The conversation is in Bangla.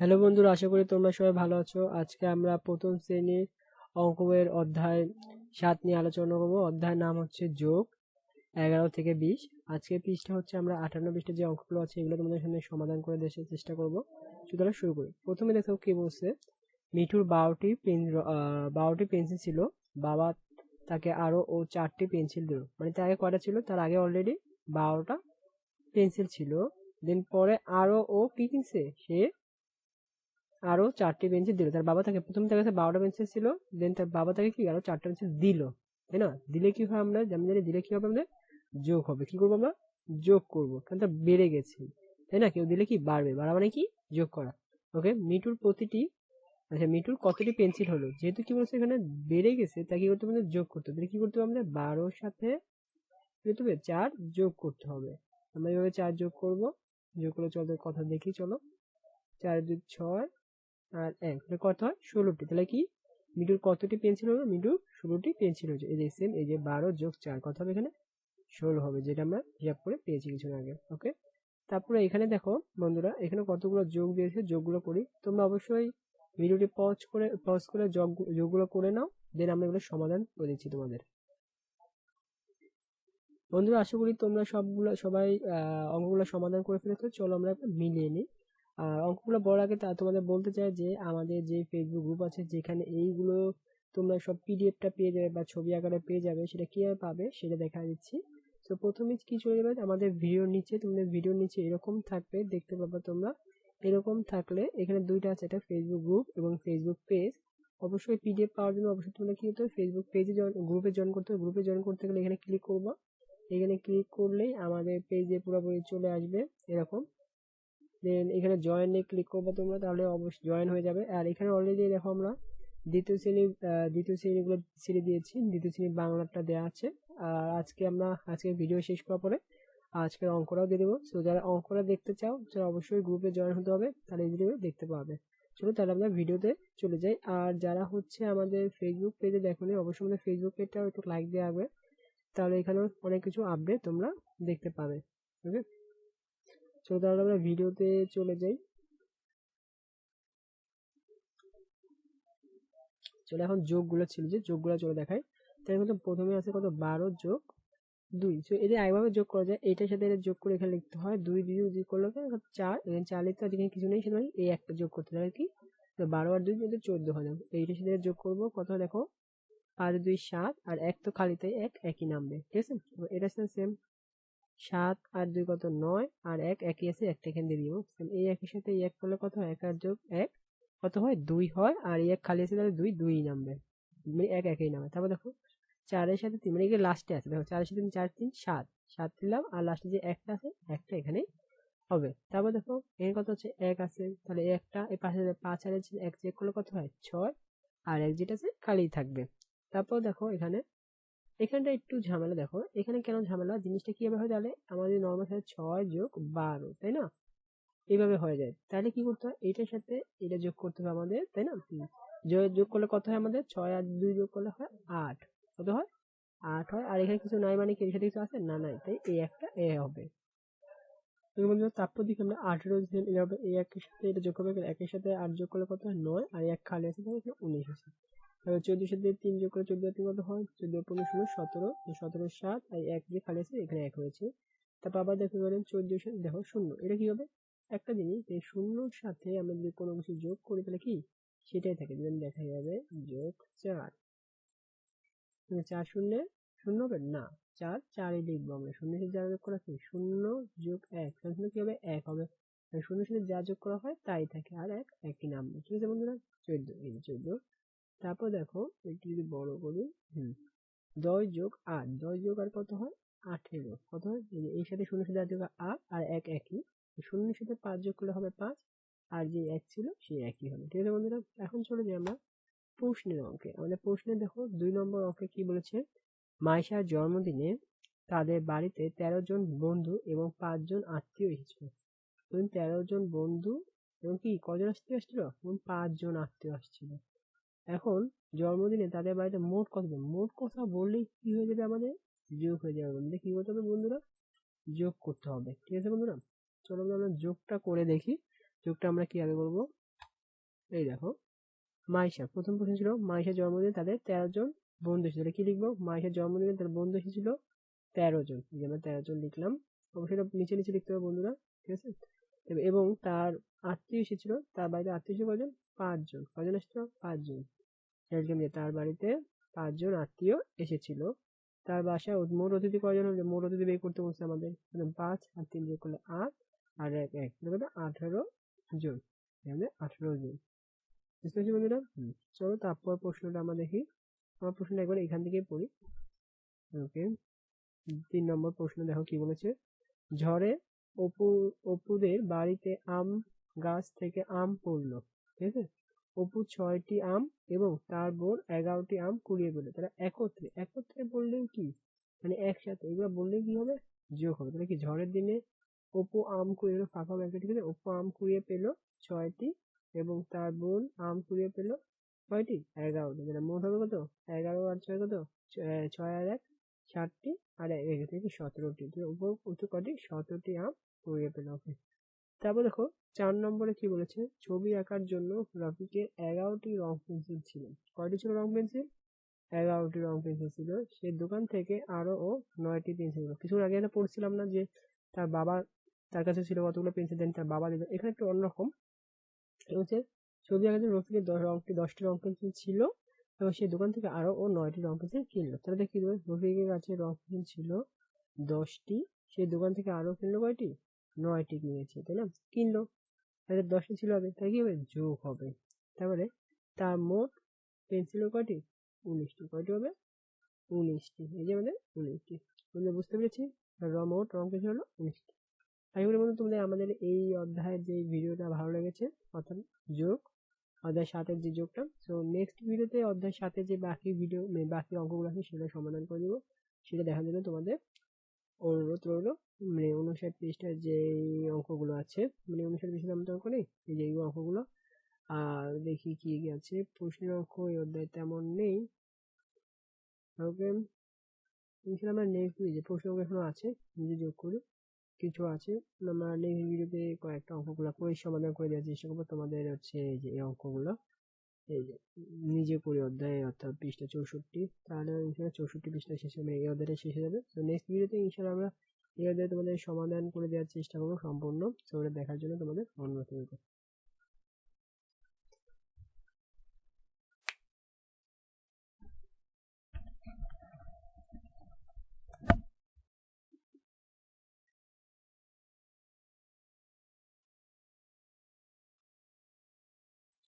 হ্যালো বন্ধুরা, আশা করি তোমরা সবাই ভালো আছো। আজকে আমরা প্রথম শ্রেণির অঙ্ক বইয়ের অধ্যায় সাত নিয়ে আলোচনা করব। অধ্যায়ের নাম হচ্ছে যোগ, এগারো থেকে বিশ। আজকে পৃষ্ঠা হচ্ছে আমরা আটান্ন পৃষ্ঠা যে অঙ্কগুলো আছে, এগুলো তোমাদের সামনে সমাধান করে দেওয়ার চেষ্টা করব। সুতরাং শুরু করি। প্রথমে দেখো কি বলছে, মিঠুর বারোটি পেন বারোটি পেন্সিল ছিল। বাবা তাকে আরও ও চারটি পেন্সিল দিল। মানে তার আগে কয়টা ছিল? তার আগে অলরেডি বারোটা পেন্সিল ছিল। দেন পরে আরও ও কি কিনছে? সে আরও চারটি পেন্সিল দিল। তার বাবা তাকে প্রথম তার কাছে বারোটা পেন্সিল ছিল দেন তার বাবা তাকে কি আরও চারটা পেন্সিল দিল, তাই না? দিলে কি হয় আমরা, যেমন জানি দিলে কি হবে আমাদের? যোগ হবে। কি করব আমরা? যোগ করব। কারণ তা বেড়ে গেছে, তাই না? কেউ দিলে কি? বাড়বে। বাড়া মানে কি? যোগ করা। ওকে মিটুর প্রতিটি আচ্ছা মিটুর কতটি পেন্সিল হলো? যেহেতু কি বলছে এখানে? বেড়ে গেছে তা কি করতে হবে? যোগ করতে হবে। কি করতে হবে আমাদের বারোর সাথে হবে? চার যোগ করতে হবে। আমরা এইভাবে চার যোগ করব। যোগ করে চলো কথা দেখি, চলো। চার দুই ছয় আর এক তাহলে কত হয়? ষোলোটি। তাহলে কি? মিডুর কতটি পেন্সিল হলো মিডুর ষোলোটি পেন্সিল হয়েছে। এই যে সেম এই যে বারো যোগ চার, কত হবে এখানে? ষোলো হবে, যেটা আমরা হিসাব করে পেয়েছি কিছু আগে ওকে তারপরে এখানে দেখো বন্ধুরা, এখানে কতগুলো যোগ দিয়েছে? যোগগুলো করি। তোমরা অবশ্যই ভিডিওটি পজ করে পজ করে যোগ, যোগগুলো করে নাও দেন আমরা এগুলো সমাধান করে দিচ্ছি তোমাদের। বন্ধুরা, আশা করি তোমরা সবগুলো, সবাই অঙ্কগুলো সমাধান করে ফেলেছো। চলো আমরা মিলিয়ে নিই। আর অঙ্কগুলো বলার আগে তা তোমাদের বলতে চাই যে আমাদের যে ফেসবুক গ্রুপ আছে, যেখানে এইগুলো তোমরা সব পিডিএফটা পেয়ে যাবে বা ছবি আকারে পেয়ে যাবে, সেটা কীভাবে পাবে সেটা দেখা দিচ্ছি। তো প্রথমে কি চলে যাবে, আমাদের ভিডিওর নিচে, তোমাদের ভিডিওর নিচে এরকম থাকবে, দেখতে পাবে তোমরা। এরকম থাকলে এখানে দুইটা আছে, একটা ফেসবুক গ্রুপ এবং ফেসবুক পেজ অবশ্যই পিডিএফ পাওয়ার জন্য অবশ্যই তোমরা কি হতে হবে ফেসবুক পেজে গ্রুপে জয়েন করতে হবে। গ্রুপে জয়েন করতে গেলে এখানে ক্লিক করব। এখানে ক্লিক করলেই আমাদের পেজে পুরোপুরি চলে আসবে, এরকম। দেন এখানে জয়েনে ক্লিক করব তোমরা, তাহলে অবশ্যই জয়েন হয়ে যাবে। আর এখানে অলরেডি দেখো আমরা দ্বিতীয় শ্রেণি দ্বিতীয় শ্রেণীগুলো ছেড়ে দিয়েছি। দ্বিতীয় শ্রেণি বাংলাটা দেওয়া আছে। আর আজকে আমরা, আজকে ভিডিও শেষ করার পরে আজকের অঙ্কটাও দিয়ে দেবো। সো যারা অঙ্কটা দেখতে চাও, তারা অবশ্যই গ্রুপে জয়েন হতে হবে, তাহলে ইজিলি দেখতে পাবে। চলো তাহলে আমরা ভিডিওতে চলে যাই। আর যারা হচ্ছে আমাদের ফেসবুক পেজে দেখো অবশ্যই আমাদের ফেসবুক পেজটাও একটু লাইক দেওয়া হবে তাহলে এখানে অনেক কিছু আপডেট তোমরা দেখতে পাবে। ওকে চলো তাহলে আমরা ভিডিওতে চলে যাই। চলো এখন যোগগুলো ছিল যে যোগগুলো চলে দেখাই। তাই মতো প্রথমে আছে কত? বারো যোগ দুই। তো এদের একভাবে যোগ করা যায়। এটার সাথে এটা যোগ করে এখানে লিখতে হয় দুই দুই যোগ করলে চার। এখানে চার লিখতে হয় কিছু নেই, সেখানে এই একটা যোগ করতে হবে কি। বারো আর দুই যদি চোদ্দ হয় যাবে এইটার সাথে যোগ করব। কত দেখো? পাঁচ দুই সাত আর এক তো খালিতে এক, একই নামবে ঠিক আছে? এটার সাথে সেম সাত আর দুই কত? নয় আর এক, একই আছে, একটা এখানে দিয়ে দিব এই একের সাথে এই এক করলে কত হয়? এক আর যোগ এক কত হয়? দুই হয় আর এক খালি আছে তাহলে দুই দুই নামবে। মানে এক, একই নামে। তারপর দেখো, চারের সাথে তিন মানে লাস্টে আছে, দেখো, চারের সাথে তিন, চার, তিন, সাত। সাত দিলাম আর লাস্টে যে একটা আছে, একটা এখানে হবে। তারপর দেখো এখানে কত হচ্ছে? এক আছে। তাহলে একটা, এই পাশে পাঁচ আর এক চেক করলে কত হয়? ছয়। আর এক যেটা আছে, খালি থাকবে। তারপর দেখো, এখানে এখানটা একটু ঝামেলা, দেখো। এখানে কেন ঝামেলা? জিনিসটা কীভাবে হয় তাহলে? আমাদের নর্মাল সাথে ছয় যোগ বারো, তাই না? এইভাবে হয়ে যায়। তাহলে কি করতে হয়? এটার সাথে এটা যোগ করতে হবে আমাদের, তাই না? যোগ করলে কত হয় আমাদের? ছয় আর দুই যোগ করলে হয় আট। কত হয়? আট হয়। আর এখানে কিছু নাই মানে কি? এর সাথে কিছু আছে? না, নাই। তাই এই একটা এ হবে। তুমি বলছো তারপর দিকে আমরা আঠেরো এই একের সাথে এটা যোগ হবে একের সাথে আট যোগ করলে কত হয়? নয়। আর এক খালি আছে উনিশ আছে। চোদ্দোর সাথে তিন যোগ করে চোদ্দ তিন কত হয়? চোদ্দ পনেরো ষোলো, সতেরো। সতেরো সাত এক যে খালি আছে, এখানে এক হয়েছে। তারপর আবার দেখতে পারেন সাথে দেখো শূন্য। এটা কি হবে? একটা জিনিস, এই শূন্যর সাথে আমরা যদি কোনো কিছু যোগ করি, তাহলে কি? সেটাই থাকে দেখা যাবে যোগ চার। চার শূন্যে, শূন্য না। চার, চারই লিখব আমরা। শূন্য সাথে যা যোগ করা আছে শূন্য যোগ এক। শূন্য কি হবে? এক হবে। শূন্যের সাথে যা যোগ করা হয়, তাই থাকে। আর এক, একই নামবে ঠিক আছে বন্ধুরা? চোদ্দ, এই চোদ্দ। তারপর দেখো, একটু যদি বড় করি, হুম দশ যোগ আট। দশ যোগ আর কত হয়? আঠেরো। কত হয়? এর সাথে শূন্য সাথে যোগ আট আর এক একই। শূন্যের সাথে পাঁচ যোগ করলে হবে পাঁচ, আর যে এক ছিল, সে একই হবে। ঠিক আছে বন্ধুরা? এখন চলে যাই আমরা প্রশ্নের অঙ্কে। আমাদের প্রশ্নে দেখো, দুই নম্বর অঙ্কে কি বলেছে? মাইশার জন্মদিনে তাদের বাড়িতে তেরো জন বন্ধু এবং পাঁচজন আত্মীয় এসেছিল। তেরো জন বন্ধু এবং কি? কজন আত্মীয় আসছিল? পাঁচজন আত্মীয় আসছিল। এখন জন্মদিনে তাদের বাড়িতে মোট কত মোট কথা বললেই কি হয়ে যাবে আমাদের? যোগ হয়ে যাবে বন্ধুরা। কি করতে হবে বন্ধুরা? যোগ করতে হবে। ঠিক আছে বন্ধুরা? চলো আমরা যোগটা করে দেখি। যোগটা আমরা কীভাবে করব এই দেখো। মাইশা। প্রথম প্রশ্ন ছিল মাইশার জন্মদিনে তাদের তেরো জন বন্ধু এসেছিল কি লিখব? মাইশার জন্মদিনে তার বন্ধু এসেছিল তেরো জন। এই যে আমরা তেরো জন লিখলাম। অবশ্যই নিচে নিচে লিখতে হবে বন্ধুরা। ঠিক আছে? এব- তার আত্মীয় এসেছিল, তার বাড়িতে আত্মীয় ছিল কজন পাঁচজন। কজন এসেছিল? পাঁচজন। এরকম যে তার বাড়িতে পাঁচজন আত্মীয় এসেছিল। তার বাসায় মোট অতিথি কজন হলো? মোট অতিথি বের করতে বলছে আমাদের। মানে পাঁচ আর তিন বের করলে আট, আর এক এক। আঠারো জন। এখানে আঠারো জন। বুঝতে পারছি বন্ধুরা। চলো তারপর প্রশ্নটা আমরা দেখি। আমার প্রশ্নটা একবার এখান থেকেই পড়ি। ওকে। তিন নম্বর প্রশ্ন দেখো কি বলেছে? ঝড়ে অপুদের বাড়িতে আম গাছ থেকে আম পড়ল, ঠিক আছে? অপু ছয়টি আম এবং তার বোন এগারোটি আম কুড়িয়ে পেল তারা একত্রে একত্রে বললেও কি? মানে একসাথে, এগুলো বললে কি হবে? যোগ হবে। তাহলে কি ঝড়ের দিনে অপু আম কুড়িয়ে পেল ফাঁকা ব্যাংকে ঠিক আছে? অপু আম কুড়িয়ে পেল ছয়টি এবং তার বোন আম কুড়িয়ে পেল কয়টি এগারোটি। মানে মোট হবে কত? এগারো আর ছয় কত? ছয় আর এক ষাটটি আর এক থেকে সতেরোটি। উপর উঁচু কটি সতেরোটি আম কুড়িয়ে পেল ওকে তারপর দেখো, চার নম্বরে কি বলেছে? ছবি আঁকার জন্য রফিকের এগারোটি রং পেন্সিল ছিল। কয়টি ছিল রং পেন্সিল? এগারোটি রং পেন্সিল ছিল। সে দোকান থেকে আরও ও নয়টি পেন্সিল কিছুক্ষণ আগে একটা পড়ছিলাম না যে তার বাবা, তার কাছে ছিল কতগুলো পেন্সিল দেন তার বাবা দিল। এখানে একটু অন্যরকম। এটা হচ্ছে, ছবি আঁকার জন্য দশ রংটি দশটি রং পেন্সিল ছিল। এবং সেই দোকান থেকে আরও ও নয়টি রং পেন্সিল কিনলো। তাহলে দেবে রফিকের কাছে রং পেন্সিল ছিল দশটি। সেই দোকান থেকে আরও কিনলো কয়টি? নয়টি কিনেছে, তাই না? কিনলো। তাহলে দশটি ছিল আগে। তাই কি হবে? যোগ হবে। তারপরে তার মোট পেন্সিলের কয়টি? উনিশটি। কয়টি হবে? উনিশটি। এই যে আমাদের উনিশটি। তোমরা বুঝতে পেরেছি? র মোট রং পেন্সিল হলো উনিশটি। আশা করি বন্ধু তোমাদের আমাদের এই অধ্যায়ের যে ভিডিওটা ভালো লেগেছে, অর্থাৎ যোগ অধ্যায় সাতের যে যোগটা। তো নেক্সট ভিডিওতে অধ্যায় সাতের যে বাকি ভিডিও বাকি অঙ্কগুলো আছে, সেটা সমাধান করে দেবো। সেটা দেখার জন্য তোমাদের অনুরোধ রইল। মানে উনষাট পৃষ্ঠার যে অঙ্কগুলো আছে মানে উনষাট পৃষ্ঠার আমরা তো অঙ্ক নেই? এই যে অঙ্কগুলো। আর দেখি কি আছে। প্রশ্নের অঙ্ক এই অধ্যায় তেমন নেই। ওকে আমরা নেক্সট যে প্রশ্ন এখনও আছে, নিজে যোগ করি। কিছু আছে। আমরা নেক্সট ভিডিওতে কয়েকটা অঙ্কগুলো করে সমাধান করে দেওয়ার চেষ্টা করব। তোমাদের হচ্ছে এই যে, এই অঙ্কগুলো। এই যে, নিজে করে অধ্যায় অর্থাৎ পৃষ্ঠা চৌষট্টি। তাহলে ইনশাল্লাহ চৌষট্টি পৃষ্ঠা শেষ হবে এই অধ্যায়টা শেষ হয়ে যাবে। তো নেক্সট ভিডিওতে ইনশাল্লাহ আমরা এই অধ্যায় তোমাদের সমাধান করে দেওয়ার চেষ্টা করব সম্পূর্ণ। সো ওটা দেখার জন্য তোমাদের অনুরোধ রইল।